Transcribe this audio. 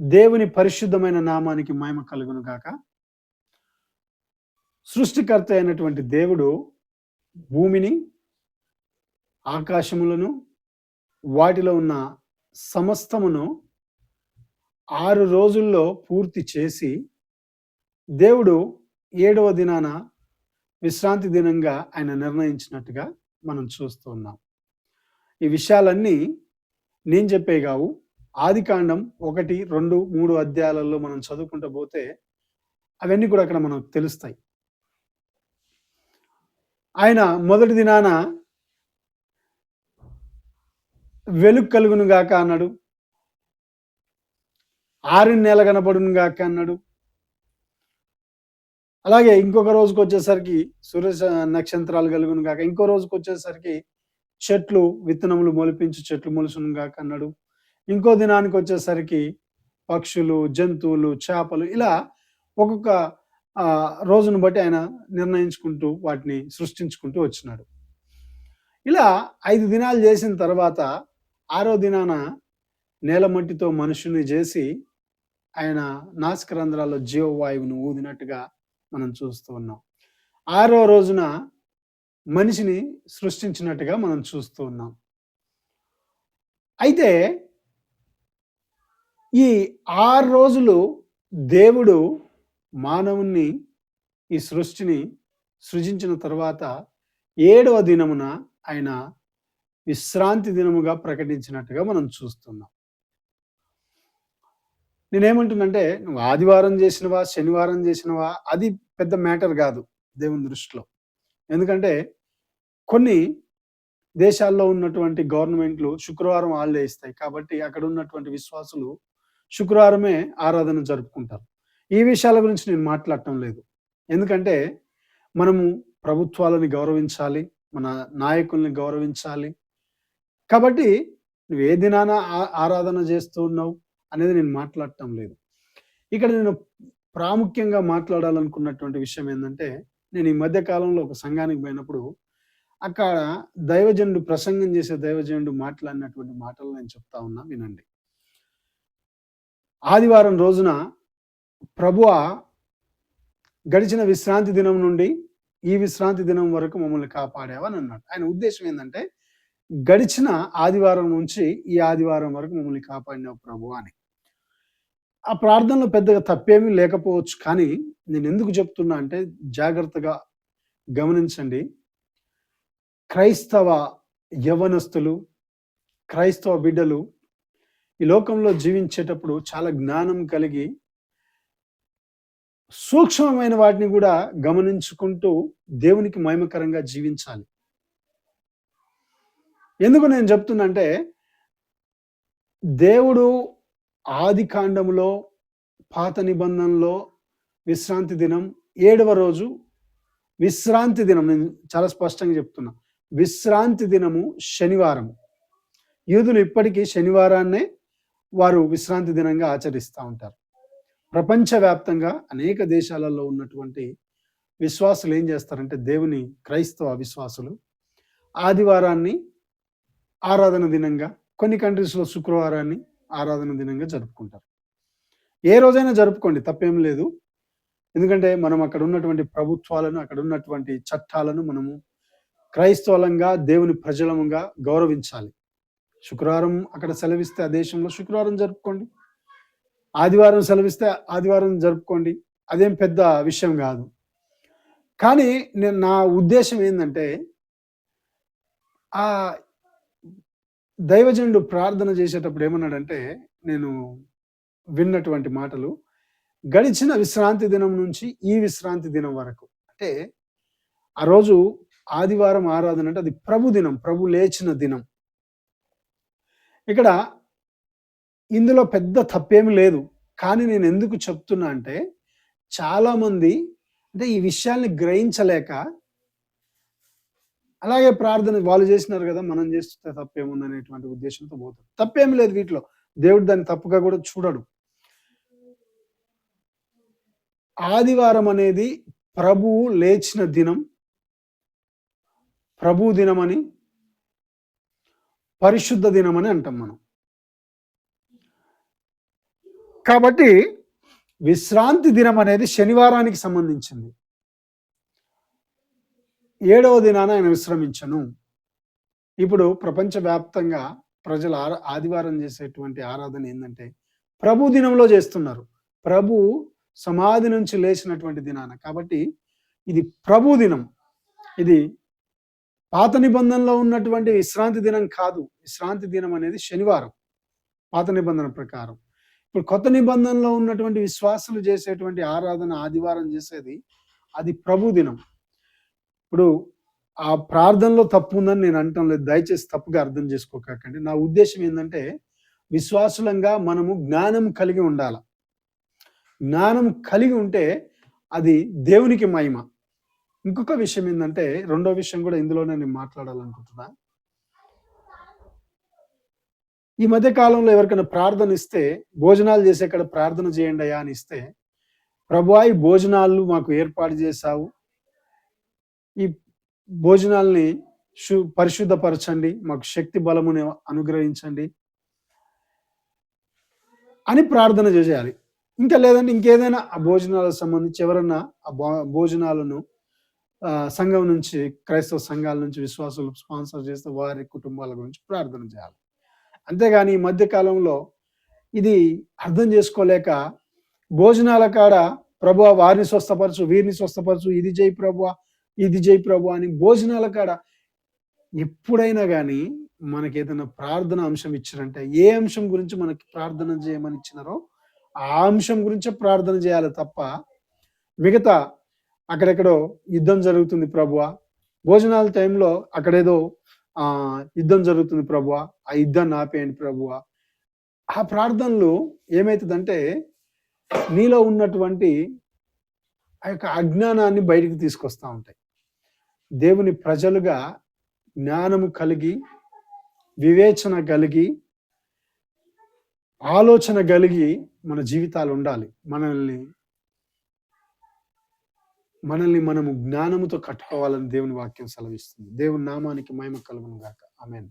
దేవుని పరిశుద్ధమైన నామానికి మహిమ కలుగును గాక. సృష్టికర్త అయినటువంటి దేవుడు భూమిని ఆకాశములను వాటిలో ఉన్న సమస్తమును ఆరు రోజుల్లో పూర్తి చేసి దేవుడు ఏడవ దినాన విశ్రాంతి దినంగా ఆయన నిర్ణయించినట్టుగా మనం చూస్తూ ఉన్నాం. ఈ విషయాలన్నీ నేను చెప్పే కావు ఆది కాండం ఒకటి రెండు మూడు అధ్యాయాలలో మనం చదువుకుంటూ పోతే అవన్నీ కూడా అక్కడ మనకు తెలుస్తాయి. ఆయన మొదటి దినాన వెలుగు కలుగును గాక అన్నాడు. ఆరు నెల కనపడును గాక అన్నాడు. అలాగే ఇంకొక రోజుకి వచ్చేసరికి సూర్య నక్షత్రాలు కలుగును గాక ఇంకో రోజుకి వచ్చేసరికి చెట్లు విత్తనములు మొలిపించి చెట్లు మొలుసును గాక అన్నాడు. ఇంకో దినానికి వచ్చేసరికి పక్షులు జంతువులు చేపలు ఇలా ఒక్కొక్క రోజును బట్టి ఆయన నిర్ణయించుకుంటూ వాటిని సృష్టించుకుంటూ వచ్చినాడు. ఇలా ఐదు దినాలు చేసిన తర్వాత ఆరో దినాన నేల మట్టితో మనుషుని చేసి ఆయన నాసిక రంధ్రాల్లో జీవవాయువును ఊదినట్టుగా మనం చూస్తూ ఉన్నాం. ఆరో రోజున మనిషిని సృష్టించినట్టుగా మనం చూస్తూ ఉన్నాం. అయితే ఈ ఆరు రోజులు దేవుడు మానవుణ్ణి ఈ సృష్టిని సృజించిన తర్వాత ఏడవ దినమున ఆయన విశ్రాంతి దినముగా ప్రకటించినట్టుగా మనం చూస్తున్నాం. నేనేమంటున్నంటే నువ్వు ఆదివారం చేసినవా శనివారం చేసినవా అది పెద్ద మ్యాటర్ కాదు దేవుని దృష్టిలో. ఎందుకంటే కొన్ని దేశాల్లో ఉన్నటువంటి గవర్నమెంట్లు శుక్రవారం హాలిడే ఇస్తాయి. కాబట్టి అక్కడ ఉన్నటువంటి విశ్వాసులు శుక్రవారమే ఆరాధన జరుపుకుంటారు. ఈ విషయాల గురించి నేను మాట్లాడటం లేదు. ఎందుకంటే మనము ప్రభుత్వాలని గౌరవించాలి మన నాయకుల్ని గౌరవించాలి. కాబట్టి నువ్వు ఏ దినాన ఆ- ఆరాధన చేస్తూ ఉన్నావు అనేది నేను మాట్లాడటం లేదు. ఇక్కడ నేను ప్రాముఖ్యంగా మాట్లాడాలనుకున్నటువంటి విషయం ఏంటంటే నేను ఈ మధ్య కాలంలో ఒక సంఘానికి పోయినప్పుడు అక్కడ దైవజనుడు ప్రసంగం చేసే దైవజనుడు మాట్లాడినటువంటి మాటలు నేను చెప్తా ఉన్నా వినండి. ఆదివారం రోజున ప్రభువ గడిచిన విశ్రాంతి దినం నుండి ఈ విశ్రాంతి దినం వరకు మమ్మల్ని కాపాడావని అన్నాడు. ఆయన ఉద్దేశం ఏంటంటే గడిచిన ఆదివారం నుంచి ఈ ఆదివారం వరకు మమ్మల్ని కాపాడినావు ప్రభు అని. ఆ ప్రార్థనలో పెద్దగా తప్పేమీ లేకపోవచ్చు కానీ నేను ఎందుకు చెప్తున్నా అంటే జాగ్రత్తగా గమనించండి. క్రైస్తవ యవనస్తులు క్రైస్తవ బిడ్డలు ఈ లోకంలో జీవించేటప్పుడు చాలా జ్ఞానం కలిగి సూక్ష్మమైన వాటిని కూడా గమనించుకుంటూ దేవునికి మహిమకరంగా జీవించాలి. ఎందుకు నేను చెప్తున్నా అంటే దేవుడు ఆది కాండంలో పాత నిబంధనలో విశ్రాంతి దినం ఏడవ రోజు విశ్రాంతి దినం నేను చాలా స్పష్టంగా చెప్తున్నా. విశ్రాంతి దినము శనివారం యూదులు ఇప్పటికీ శనివారాన్నే వారు విశ్రాంతి దినంగా ఆచరిస్తూ ఉంటారు. ప్రపంచవ్యాప్తంగా అనేక దేశాలలో ఉన్నటువంటి విశ్వాసులు ఏం చేస్తారంటే దేవుని క్రైస్తవ విశ్వాసులు ఆదివారాన్ని ఆరాధన దినంగా కొన్ని కంట్రీస్లో శుక్రవారాన్ని ఆరాధన దినంగా జరుపుకుంటారు. ఏ రోజైనా జరుపుకోండి తప్పేం లేదు. ఎందుకంటే మనం అక్కడ ఉన్నటువంటి ప్రభుత్వాలను అక్కడ ఉన్నటువంటి చట్టాలను మనము క్రైస్తవులంగా దేవుని ప్రజలముగా గౌరవించాలి. శుక్రవారం అక్కడ సెలవిస్తే ఆ దేశంలో శుక్రవారం జరుపుకోండి. ఆదివారం సెలవిస్తే ఆదివారం జరుపుకోండి. అదేం పెద్ద విషయం కాదు. కానీ నేను నా ఉద్దేశం ఏంటంటే ఆ దైవజనుడు ప్రార్థన చేసేటప్పుడు ఏమన్నాడంటే నేను విన్నటువంటి మాటలు గడిచిన విశ్రాంతి దినం నుంచి ఈ విశ్రాంతి దినం వరకు. అంటే ఆ రోజు ఆదివారం ఆరాధన అంటే అది ప్రభు దినం ప్రభు లేచిన దినం. ఇక్కడ ఇందులో పెద్ద తప్పేమి లేదు. కానీ నేను ఎందుకు చెప్తున్నా అంటే చాలామంది అంటే ఈ విషయాల్ని గ్రహించలేక అలాగే ప్రార్థన వాళ్ళు చేసినారు కదా మనం చేస్తే తప్పేముంది అనేటువంటి ఉద్దేశంతో పోతారు. తప్పేమి లేదు వీటిలో. దేవుడు దాన్ని తప్పుగా కూడా చూడడు. ఆదివారం అనేది ప్రభువు లేచిన దినం. ప్రభు దినమని పరిశుద్ధ దినం అని అంటాం మనం. కాబట్టి విశ్రాంతి దినం అనేది శనివారానికి సంబంధించింది. ఏడవ దినాన ఆయన విశ్రమించను. ఇప్పుడు ప్రపంచవ్యాప్తంగా ప్రజలు ఆ ఆదివారం చేసేటువంటి ఆరాధన ఏంటంటే ప్రభు దినంలో చేస్తున్నారు. ప్రభు సమాధి నుంచి లేచినటువంటి దినాన. కాబట్టి ఇది ప్రభు దినం. ఇది పాత నిబంధనలో ఉన్నటువంటి విశ్రాంతి దినం కాదు. విశ్రాంతి దినం అనేది శనివారం. పాత నిబంధన ప్రకారం. ఇప్పుడు కొత్త నిబంధనలో ఉన్నటువంటి విశ్వాసులు చేసేటువంటి ఆరాధన ఆదివారం చేసేది అది ప్రభు దినం. ఇప్పుడు ఆ ప్రార్థనలో తప్పు ఉందని నేను అంటం లేదు. దయచేసి తప్పుగా అర్థం చేసుకోకండి. నా ఉద్దేశం ఏంటంటే విశ్వాసులంగా మనము జ్ఞానం కలిగి ఉండాల. జ్ఞానం కలిగి ఉంటే అది దేవునికి మహిమ. ఇంకొక విషయం ఏంటంటే రెండో విషయం కూడా ఇందులోనే నేను మాట్లాడాలనుకుంటున్నా. ఈ మధ్య కాలంలో ఎవరికైనా ప్రార్థన ఇస్తే భోజనాలు చేసే ఇక్కడ ప్రార్థన చేయండి అయ్యా అని ఇస్తే ప్రభువాయి ఈ భోజనాలు మాకు ఏర్పాటు చేశావు. ఈ భోజనాల్ని శు పరిశుద్ధపరచండి మాకు శక్తి బలముని అనుగ్రహించండి అని ప్రార్థన చేయాలి. ఇంకా లేదంటే ఇంకేదైనా ఆ భోజనాలకు సంబంధించి ఎవరన్నా ఆ భో- భోజనాలను సంఘం నుంచి క్రైస్తవ సంఘాల నుంచి విశ్వాసులు స్పాన్సర్ చేస్తే వారి కుటుంబాల గురించి ప్రార్థన చేయాలి. అంతేగాని ఈ మధ్య కాలంలో ఇది అర్థం చేసుకోలేక భోజనాల కాడ ప్రభు వారిని స్వస్థపరచు వీరిని స్వస్థపరచు ఇది జై ప్రభు ఇది జై ప్రభు అని భోజనాల కాడ ఎప్పుడైనా కానీ మనకి ఏదైనా ప్రార్థన అంశం ఇచ్చారంటే ఏ అంశం గురించి మనకి ప్రార్థన చేయమని ఇచ్చినారో ఆ అంశం గురించే ప్రార్థన చేయాలి తప్ప మిగతా అక్కడెక్కడో యుద్ధం జరుగుతుంది ప్రభువ. భోజనాల టైంలో అక్కడేదో ఆ యుద్ధం జరుగుతుంది ప్రభువ. ఆ యుద్ధాన్ని ఆపేయండి ప్రభువ. ఆ ప్రార్థనలు ఏమవుతుందంటే నీలో ఉన్నటువంటి ఆ యొక్క అజ్ఞానాన్ని బయటికి తీసుకొస్తూ ఉంటాయి. దేవుని ప్రజలుగా జ్ఞానము కలిగి వివేచన కలిగి ఆలోచన కలిగి మన జీవితాలు ఉండాలి. మనల్ని మనల్ని మనము జ్ఞానముతో కట్టుకోవాలని దేవుని వాక్యం సెలవిస్తుంది. దేవుని నామానికి మహిమ కలుగును గాక. ఆమెను.